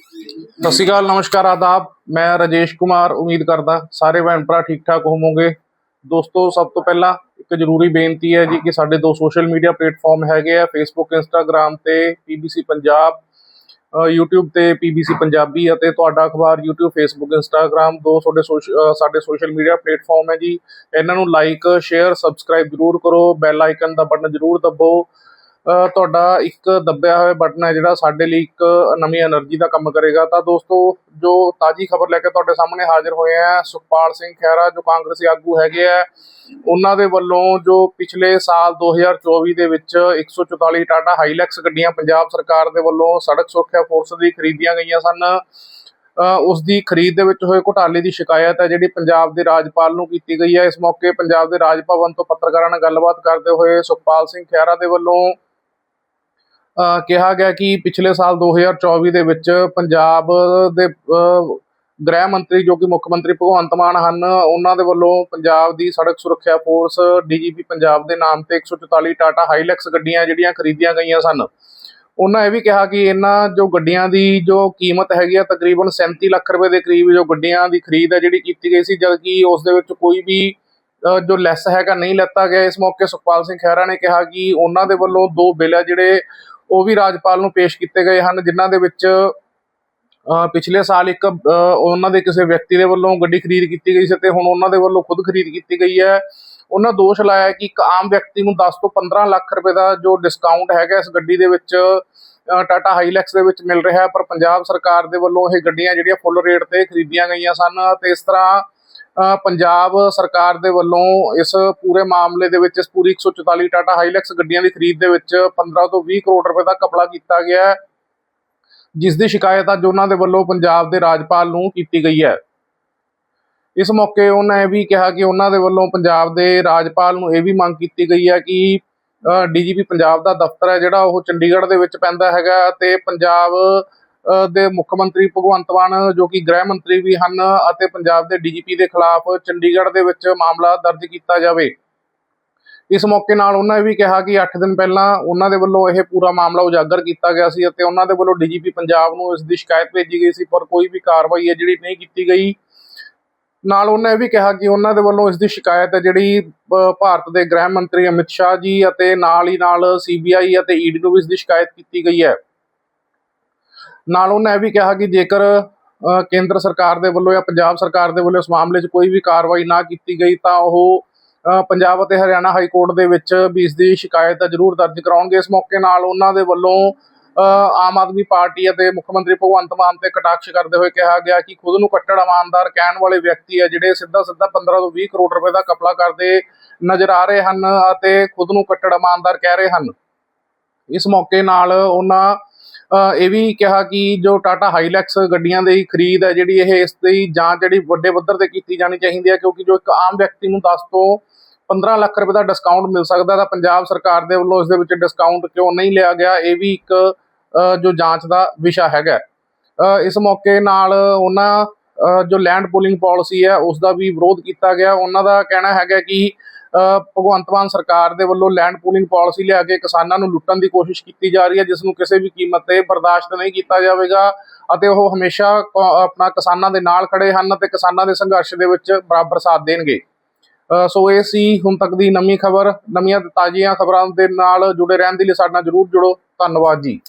ਸਤਿ ਸ਼੍ਰੀ ਅਕਾਲ ਨਮਸਕਾਰ ਆਦਾਬ। ਮੈਂ ਰਾਜੇਸ਼ ਕੁਮਾਰ ਉਮੀਦ ਕਰਦਾ ਸਾਰੇ ਭੈਣ ਭਰਾ ਠੀਕ ਠਾਕ ਹੋਵੋਗੇ। ਦੋਸਤੋ ਸਭ ਤੋਂ ਪਹਿਲਾਂ ਇੱਕ ਜ਼ਰੂਰੀ ਬੇਨਤੀ ਹੈ ਜੀ ਕਿ ਸਾਡੇ ਦੋ ਸੋਸ਼ਲ ਮੀਡੀਆ ਪਲੇਟਫਾਰਮ ਹੈਗੇ ਆ ਫੇਸਬੁੱਕ ਇੰਸਟਾਗ੍ਰam ਤੇ ਪੀਬੀਸੀ ਪੰਜਾਬ ਅ, YouTube ਤੇ ਪੀਬੀਸੀ ਪੰਜਾਬੀ ਅਤੇ ਤੁਹਾਡਾ ਅਖਬਾਰ YouTube ਫੇਸਬੁੱਕ Instagram ਦੋ ਤੁਹਾਡੇ ਸੋਸ਼- ਸਾਡੇ ਸੋਸ਼ਲ ਮੀਡੀਆ ਪਲੇਟਫਾਰਮ ਹੈ ਜੀ। ਇਹਨਾਂ ਨੂੰ ਲਾਈਕ ਸ਼ੇਅਰ ਸਬਸਕ੍ਰਾਈਬ ਜ਼ਰੂਰ ਕਰੋ ਬੈਲ ਆਈਕਨ ਦਾ ਬਟਨ ਜ਼ਰੂਰ ਦਬੋ। ਤੁਹਾਡਾ ਇੱਕ ਦੱਬਿਆ ਹੋਇਆ ਬਟਨ ਹੈ ਜਿਹੜਾ ਸਾਡੇ ਲਈ ਇੱਕ ਨਵੀਂ એનર્ਜੀ ਦਾ ਕੰਮ ਕਰੇਗਾ। ਤਾਂ ਦੋਸਤੋ, ਜੋ ਤਾਜੀ ਖਬਰ ਲੈ ਕੇ ਤੁਹਾਡੇ ਸਾਹਮਣੇ ਹਾਜ਼ਰ ਹੋਏ ਆ, ਸੁਖਪਾਲ ਸਿੰਘ ਖੈਰਾ ਜੋ ਕਾਂਗਰਸੀ ਆਗੂ ਹੈਗੇ ਆ, ਉਹਨਾਂ ਦੇ ਵੱਲੋਂ ਜੋ ਪਿਛਲੇ ਸਾਲ 2024 ਦੇ ਵਿੱਚ 144 ਟਾਟਾ ਹਾਈਲੈਕਸ ਗੱਡੀਆਂ ਪੰਜਾਬ ਸਰਕਾਰ ਦੇ ਵੱਲੋਂ ਸੜਕ ਸੁਰੱਖਿਆ ਫੋਰਸ ਦੀ ਖਰੀਦੀਆਂ ਗਈਆਂ ਸਨ। ਉਸ ਦੀ ਖਰੀਦ ਦੇ ਵਿੱਚ ਹੋਏ ਘੁਟਾਲੇ ਦੀ ਸ਼ਿਕਾਇਤ ਹੈ ਜਿਹੜੀ ਪੰਜਾਬ ਦੇ ਰਾਜਪਾਲ ਨੂੰ ਕੀਤੀ ਗਈ ਹੈ। ਇਸ ਮੌਕੇ ਪੰਜਾਬ ਦੇ ਰਾਜ ਭਵਨ ਤੋਂ ਪੱਤਰਕਾਰਾਂ ਨਾਲ ਗੱਲਬਾਤ ਕਰਦੇ ਹੋਏ ਸੁਖਪਾਲ ਸਿੰਘ ਖੈਰਾ ਦੇ ਵੱਲੋਂ ਕਿਹਾ ਗਿਆ ਕਿ ਪਿਛਲੇ ਸਾਲ 2024 ਦੇ ਵਿੱਚ ਪੰਜਾਬ ਦੇ ਗ੍ਰਹਿ ਮੰਤਰੀ ਜੋ ਕਿ ਮੁੱਖ ਮੰਤਰੀ ਭਗਵੰਤ ਮਾਨ ਹਨ, ਉਹਨਾਂ ਦੇ ਵੱਲੋਂ ਪੰਜਾਬ ਦੀ ਸੜਕ ਸੁਰੱਖਿਆ ਫੋਰਸ ਡੀਜੀਪੀ ਪੰਜਾਬ ਦੇ ਨਾਮ ਤੇ 144 ਟਾਟਾ ਹਾਈਲੈਕਸ ਗੱਡੀਆਂ ਜਿਹੜੀਆਂ ਖਰੀਦੀਆਂ ਗਈਆਂ ਸਨ। ਉਹਨਾਂ ਇਹ ਵੀ ਕਿਹਾ ਕਿ ਇਹਨਾਂ ਜੋ ਗੱਡੀਆਂ ਦੀ ਜੋ ਕੀਮਤ ਹੈਗੀ ਆ ਤਕਰੀਬਨ 37 ਲੱਖ ਰੁਪਏ ਦੇ ਕਰੀਬ ਜੋ ਗੱਡੀਆਂ ਦੀ ਖਰੀਦ ਹੈ ਜਿਹੜੀ ਕੀਤੀ ਗਈ ਸੀ, ਜਦਕਿ ਉਸ ਦੇ ਵਿੱਚ ਕੋਈ ਵੀ ਜੋ ਲੈਸ ਹੈਗਾ ਨਹੀਂ ਲੈਤਾ ਗਿਆ। ਇਸ ਮੌਕੇ ਸੁਖਪਾਲ ਸਿੰਘ ਖਹਿਰਾ ਨੇ ਕਿਹਾ ਕਿ ਉਹਨਾਂ ਦੇ ਵੱਲੋਂ ਦੋ ਬਿੱਲ ਹੈ ਜਿਹੜੇ ਉਹ ਵੀ ਰਾਜਪਾਲ ਨੂੰ ਪੇਸ਼ ਕੀਤੇ ਗਏ ਹਨ, ਜਿਨ੍ਹਾਂ ਦੇ ਵਿੱਚ ਪਿਛਲੇ ਸਾਲ ਇੱਕ ਉਹਨਾਂ ਦੇ ਕਿਸੇ ਵਿਅਕਤੀ ਦੇ ਵੱਲੋਂ ਗੱਡੀ ਖਰੀਦ ਕੀਤੀ ਗਈ ਸੀ ਤੇ ਹੁਣ ਉਹਨਾਂ ਦੇ ਵੱਲੋਂ ਖੁਦ ਖਰੀਦ ਕੀਤੀ ਗਈ ਹੈ। ਉਹਨਾਂ ਦੋਸ਼ ਲਾਇਆ ਕਿ ਇੱਕ ਆਮ ਵਿਅਕਤੀ ਨੂੰ 10 ਤੋਂ 15 ਲੱਖ ਰੁਪਏ ਦਾ ਜੋ ਡਿਸਕਾਊਂਟ ਹੈਗਾ ਇਸ ਗੱਡੀ ਦੇ ਵਿੱਚ ਟਾਟਾ ਹਾਈਲੈਕਸ ਦੇ ਵਿੱਚ ਮਿਲ ਰਿਹਾ ਪਰ ਪੰਜਾਬ ਸਰਕਾਰ ਦੇ ਵੱਲੋਂ ਇਹ ਗੱਡੀਆਂ ਜਿਹੜੀਆਂ ਫੁੱਲ ਰੇਟ ਤੇ ਖਰੀਦੀਆਂ ਗਈਆਂ ਸਨ ਤੇ ਇਸ ਤਰ੍ਹਾਂ ਪੰਜਾਬ ਸਰਕਾਰ ਦੇ ਵੱਲੋਂ ਇਸ ਪੂਰੇ ਮਾਮਲੇ ਦੇ ਵਿੱਚ, ਇਸ ਪੂਰੀ 144 ਟਾਟਾ ਹਾਈਲੈਕਸ ਗੱਡੀਆਂ ਦੀ ਖਰੀਦ ਦੇ ਵਿੱਚ 15 ਤੋਂ 20 ਕਰੋੜ ਰੁਪਏ ਦਾ ਘਪਲਾ ਕੀਤਾ ਗਿਆ ਹੈ। ਜਿਸ ਦੀ ਸ਼ਿਕਾਇਤ ਅੱਜ ਉਹਨਾਂ ਦੇ ਵੱਲੋਂ ਪੰਜਾਬ ਦੇ ਰਾਜਪਾਲ ਨੂੰ ਕੀਤੀ ਗਈ ਹੈ। ਇਸ ਮੌਕੇ ਉਹਨਾਂ ਇਹ ਵੀ ਕਿਹਾ ਕਿ ਉਹਨਾਂ ਦੇ ਵੱਲੋਂ ਪੰਜਾਬ ਦੇ ਰਾਜਪਾਲ ਨੂੰ ਇਹ ਵੀ ਮੰਗ ਕੀਤੀ ਗਈ ਹੈ ਕਿ ਡੀਜੀਪੀ ਪੰਜਾਬ ਦਾ ਦਫ਼ਤਰ ਹੈ ਜਿਹੜਾ ਉਹ ਚੰਡੀਗੜ੍ਹ ਦੇ ਵਿੱਚ ਪੈਂਦਾ ਹੈਗਾ ਤੇ ਪੰਜਾਬ ਦੇ ਮੁੱਖ ਮੰਤਰੀ ਭਗਵੰਤ ਮਾਨ, ਜੋ ਕਿ ਗ੍ਰਹਿ ਮੰਤਰੀ ਵੀ ਹਨ ਅਤੇ ਪੰਜਾਬ ਦੇ ਡੀਜੀਪੀ ਦੇ ਖਿਲਾਫ ਚੰਡੀਗੜ੍ਹ ਦੇ ਵਿੱਚ ਮਾਮਲਾ ਦਰਜ ਕੀਤਾ ਜਾਵੇ। ਇਸ ਮੌਕੇ ਨਾਲ ਉਹਨਾਂ ਇਹ ਵੀ ਕਿਹਾ ਕਿ 8 ਦਿਨ ਪਹਿਲਾਂ ਉਹਨਾਂ ਦੇ ਵੱਲੋਂ ਇਹ ਪੂਰਾ ਮਾਮਲਾ ਉਜਾਗਰ ਕੀਤਾ ਗਿਆ ਸੀ ਅਤੇ ਉਹਨਾਂ ਦੇ ਵੱਲੋਂ ਡੀਜੀਪੀ ਪੰਜਾਬ ਨੂੰ ਇਸ ਦੀ ਸ਼ਿਕਾਇਤ ਭੇਜੀ ਗਈ ਸੀ, ਪਰ ਕੋਈ ਵੀ ਕਾਰਵਾਈ ਹੈ ਜਿਹੜੀ ਨਹੀਂ ਕੀਤੀ ਗਈ। ਨਾਲ ਉਹਨਾਂ ਇਹ ਵੀ ਕਿਹਾ ਕਿ ਉਹਨਾਂ ਦੇ ਵੱਲੋਂ ਇਸ ਦੀ ਸ਼ਿਕਾਇਤ ਹੈ ਜਿਹੜੀ ਭਾਰਤ ਦੇ ਗ੍ਰਹਿ ਮੰਤਰੀ ਅਮਿਤ ਸ਼ਾਹ ਜੀ ਅਤੇ ਨਾਲ ਹੀ ਨਾਲ ਸੀਬੀਆਈ ਅਤੇ ਈਡੀ ਨੂੰ ਵੀ ਇਸ ਦੀ ਸ਼ਿਕਾਇਤ ਕੀਤੀ ਗਈ ਹੈ। ਨਾਲ ਉਹਨਾਂ ਇਹ ਵੀ ਕਿਹਾ ਕਿ ਜੇਕਰ ਕੇਂਦਰ ਸਰਕਾਰ ਦੇ ਵੱਲੋਂ ਜਾਂ ਪੰਜਾਬ ਸਰਕਾਰ ਦੇ ਵੱਲੋਂ ਇਸ ਮਾਮਲੇ 'ਚ ਕੋਈ ਵੀ ਕਾਰਵਾਈ ਨਾ ਕੀਤੀ ਗਈ ਤਾਂ ਉਹ ਪੰਜਾਬ ਅਤੇ ਹਰਿਆਣਾ ਹਾਈ ਕੋਰਟ ਦੇ ਵਿੱਚ ਵੀ ਇਸ ਦੀ ਸ਼ਿਕਾਇਤ ਜ਼ਰੂਰ ਦਰਜ ਕਰਾਉਣਗੇ। ਇਸ ਮੌਕੇ ਨਾਲ ਉਹਨਾਂ ਦੇ ਵੱਲੋਂ ਆਮ ਆਦਮੀ ਪਾਰਟੀ ਅਤੇ ਮੁੱਖ ਮੰਤਰੀ ਭਗਵੰਤ ਮਾਨ ਤੇ ਕਟਾਕਸ਼ ਕਰਦੇ ਹੋਏ ਕਿਹਾ ਗਿਆ ਕਿ ਖੁਦ ਨੂੰ ਕੱਟੜ ਇਮਾਨਦਾਰ ਕਹਿਣ ਵਾਲੇ ਵਿਅਕਤੀ ਹੈ ਜਿਹੜੇ ਸਿੱਧਾ ਸਿੱਧਾ 15 ਤੋਂ 20 ਕਰੋੜ ਰੁਪਏ ਦਾ ਕਪਲਾ ਕਰਦੇ ਨਜ਼ਰ ਆ ਰਹੇ ਹਨ ਅਤੇ ਖੁਦ ਨੂੰ ਕੱਟੜ ਇਮਾਨਦਾਰ ਕਹਿ ਰਹੇ ਹਨ। ਇਸ ਮੌਕੇ ਨਾਲ ਉਹਨਾਂ ਇਹ ਵੀ ਕਿਹਾ ਕਿ ਜੋ ਟਾਟਾ ਹਾਈਲੈਕਸ ਗੱਡੀਆਂ ਦੀ ਖਰੀਦ ਹੈ, ਜਿਹੜੀ ਇਹ ਇਸ ਦੀ ਜਾਂਚ ਜਿਹੜੀ ਵੱਡੇ ਪੱਧਰ ਤੇ ਕੀਤੀ ਜਾਣੀ ਚਾਹੀਦੀ ਹੈ, ਕਿਉਂਕਿ ਜੋ ਇੱਕ ਆਮ ਵਿਅਕਤੀ ਨੂੰ 10 ਤੋਂ 15 ਲੱਖ ਰੁਪਏ ਦਾ ਡਿਸਕਾਊਂਟ ਮਿਲ ਸਕਦਾ ਤਾਂ ਪੰਜਾਬ ਸਰਕਾਰ ਦੇ ਵੱਲੋਂ ਇਸ ਦੇ ਵਿੱਚ ਡਿਸਕਾਊਂਟ ਕਿਉਂ ਨਹੀਂ ਲਿਆ ਗਿਆ, ਇਹ ਵੀ ਇੱਕ ਜੋ ਜਾਂਚ ਦਾ ਵਿਸ਼ਾ ਹੈਗਾ ਇਸ ਮੌਕੇ ਨਾਲ ਉਹਨਾਂ ਜੋ ਲੈਂਡ ਪੂਲਿੰਗ ਪਾਲਿਸੀ ਹੈ, ਉਸ ਦਾ ਵੀ ਵਿਰੋਧ ਕੀਤਾ ਗਿਆ। ਉਹਨਾਂ ਦਾ ਕਹਿਣਾ ਹੈਗਾ ਕਿ ਭਗਵੰਤ ਮਾਨ ਸਰਕਾਰ ਦੇ ਵੱਲੋਂ ਲੈਂਡ ਪੂਲਿੰਗ ਪਾਲਿਸੀ ਲਿਆ ਕੇ ਕਿਸਾਨਾਂ ਨੂੰ ਲੁੱਟਣ ਦੀ ਕੋਸ਼ਿਸ਼ ਕੀਤੀ ਜਾ ਰਹੀ ਹੈ, ਜਿਸ ਨੂੰ ਕਿਸੇ ਵੀ ਕੀਮਤ ਤੇ ਬਰਦਾਸ਼ਤ ਨਹੀਂ ਕੀਤਾ ਜਾਵੇਗਾ ਅਤੇ ਉਹ ਹਮੇਸ਼ਾ ਆਪਣਾ ਕਿਸਾਨਾਂ ਦੇ ਨਾਲ ਖੜੇ ਹਨ ਅਤੇ ਕਿਸਾਨਾਂ ਦੇ ਸੰਘਰਸ਼ ਦੇ ਵਿੱਚ ਬਰਾਬਰ ਸਾਥ ਦੇਣਗੇ। ਸੋ ਇਹ ਸੀ ਹੁਣ ਤੱਕ ਦੀ ਨਵੀਂ ਖਬਰ, ਨਵੀਆਂ ਤਾਜ਼ੀਆਂ ਖਬਰਾਂ ਦੇ ਨਾਲ ਜੁੜੇ ਰਹਿਣ ਦੇ ਲਈ ਸਾਡੇ ਨਾਲ ਜਰੂਰ ਜੁੜੋ। ਧੰਨਵਾਦ ਜੀ।